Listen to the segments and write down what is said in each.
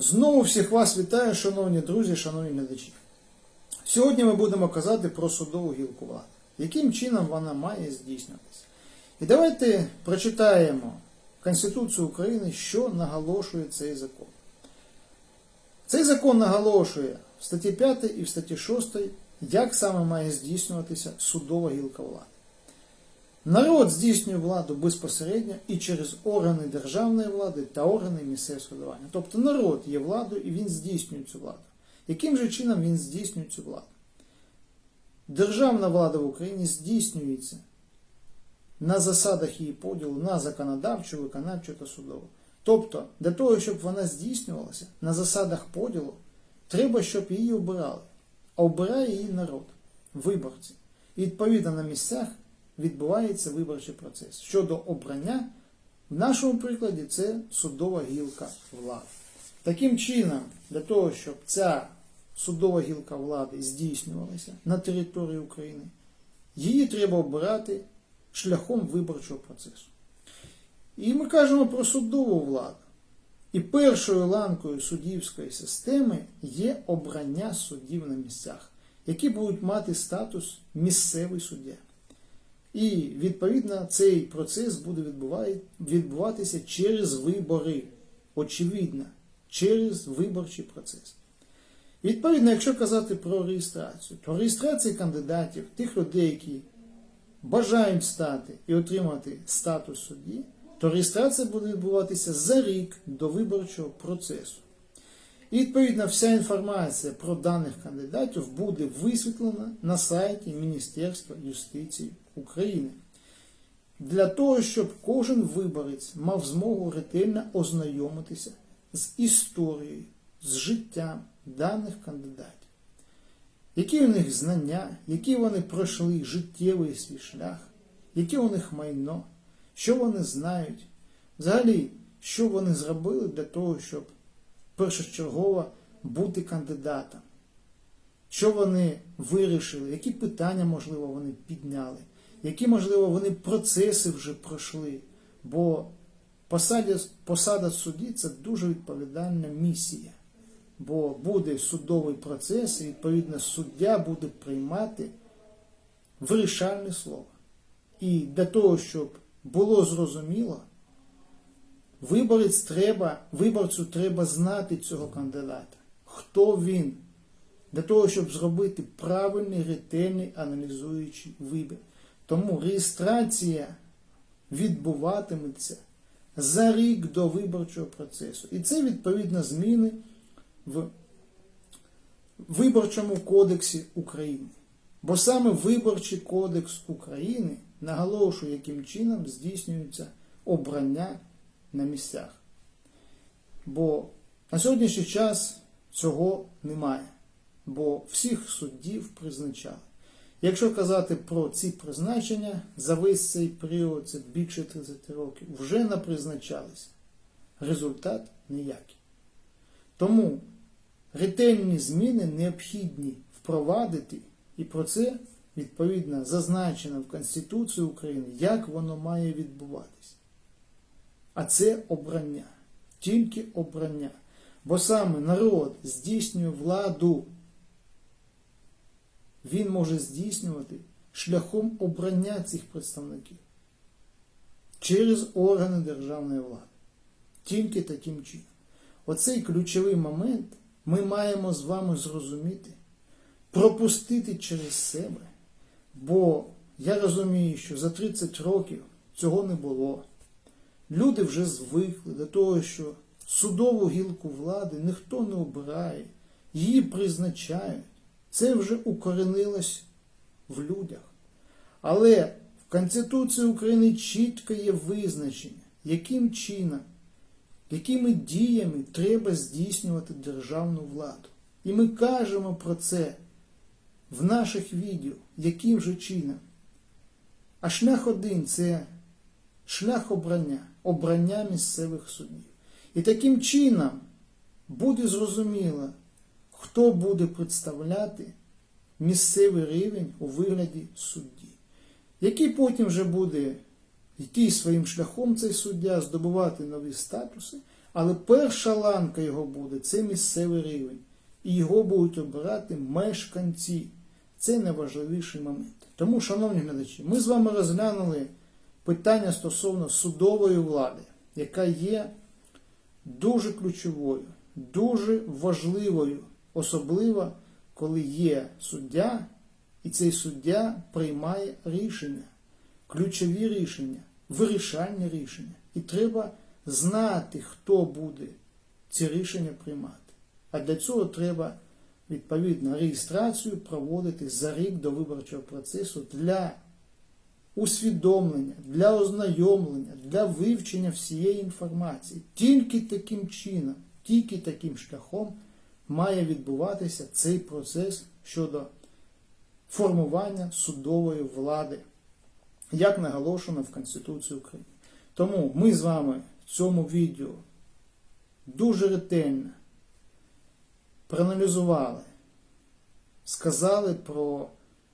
Знову всіх вас вітаю, шановні друзі, шановні глядачі. Сьогодні ми будемо казати про судову гілку влади, яким чином вона має здійснюватися. І давайте прочитаємо Конституцію України, що наголошує цей закон. Цей закон наголошує в статті 5 і в статті 6, як саме має здійснюватися судова гілка влади. Народ здійснює владу безпосередньо і через органи державної влади та органи місцевого самоврядування. Тобто народ є владою і він здійснює цю владу. Яким же чином він здійснює цю владу? Державна влада в Україні здійснюється на засадах її поділу на законодавчу, виконавчу та судову. Тобто, для того, щоб вона здійснювалася на засадах поділу, треба, щоб її обирали. А обирає її народ, виборці. І відповідно на місцях відбувається виборчий процес. Щодо обрання, в нашому прикладі це судова гілка влади. Таким чином, для того, щоб ця судова гілка влади здійснювалася на території України, її треба обирати шляхом виборчого процесу. І ми кажемо про судову владу. І першою ланкою суддівської системи є обрання суддів на місцях, які будуть мати статус місцевий суддя. І відповідно цей процес буде відбуватися через вибори. Очевидно, через виборчий процес. Відповідно, якщо казати про реєстрацію, то реєстрація кандидатів, тих людей, які бажають стати і отримати статус судді, то реєстрація буде відбуватися за рік до виборчого процесу. І відповідно вся інформація про даних кандидатів буде висвітлена на сайті Міністерства юстиції України. Для того, щоб кожен виборець мав змогу ретельно ознайомитися з історією, з життям даних кандидатів. Які у них знання, які вони пройшли життєвий свій шлях, яке у них майно, що вони знають, взагалі, що вони зробили для того, щоб першочергово бути кандидатом, що вони вирішили, які питання, можливо, вони підняли, які, можливо, вони процеси вже пройшли. Бо посада, посада судді це дуже відповідальна місія. Бо буде судовий процес, і відповідно суддя буде приймати вирішальне слово. І для того, щоб було зрозуміло, виборець треба, виборцю треба знати цього кандидата, хто він, для того, щоб зробити правильний, ретельний, аналізуючий вибір. Тому реєстрація відбуватиметься за рік до виборчого процесу. І це відповідно зміни в Виборчому кодексі України. Бо саме Виборчий кодекс України наголошує, яким чином здійснюється обрання на місцях. Бо на сьогоднішній час цього немає, бо всіх суддів призначали. Якщо казати про ці призначення, за весь цей період, це більше 30 років, вже не призначалися. Результат ніякий. Тому ретельні зміни необхідні впровадити, і про це відповідно зазначено в Конституції України, як воно має відбуватись. А це обрання, тільки обрання. Бо саме народ здійснює владу, він може здійснювати шляхом обрання цих представників через органи державної влади. Тільки таким чином. Оцей ключовий момент ми маємо з вами зрозуміти, пропустити через себе. Бо я розумію, що за 30 років цього не було. Люди вже звикли до того, що судову гілку влади ніхто не обирає, її призначають. Це вже укоренилось в людях. Але в Конституції України чітко є визначення, яким чином якими діями треба здійснювати державну владу. І ми кажемо про це в наших відео, яким же чином. А шлях один це шлях обрання, обрання місцевих суддів. І таким чином буде зрозуміло, хто буде представляти місцевий рівень у вигляді судді, який потім вже буде йти своїм шляхом цей суддя, здобувати нові статуси, Але перша ланка його буде це місцевий рівень. І його будуть обирати мешканці. Це найважливіший момент. Тому, шановні глядачі, ми з вами розглянули питання стосовно судової влади, яка є дуже ключовою, дуже важливою, особливо коли є суддя, і цей суддя приймає рішення, ключові рішення, вирішальні рішення. І треба знати, хто буде ці рішення приймати. А для цього треба відповідно реєстрацію проводити за рік до виборчого процесу для усвідомлення, для ознайомлення, для вивчення всієї інформації. Тільки таким чином, тільки таким шляхом має відбуватися цей процес щодо формування судової влади, як наголошено в Конституції України. Тому ми з вами в цьому відео дуже ретельно проаналізували, сказали про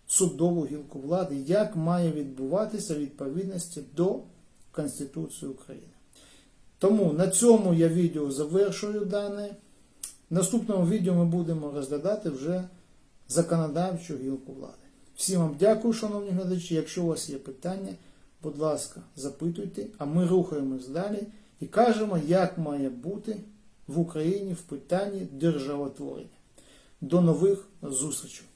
судову гілку влади, як має відбуватися відповідності до Конституції України. Тому на цьому я відео завершую дане. В наступному відео ми будемо розглядати вже законодавчу гілку влади. Всім вам дякую, шановні глядачі. Якщо у вас є питання, будь ласка, запитуйте, а ми рухаємось далі і кажемо, як має бути в Україні в питанні державотворення. До нових зустрічей!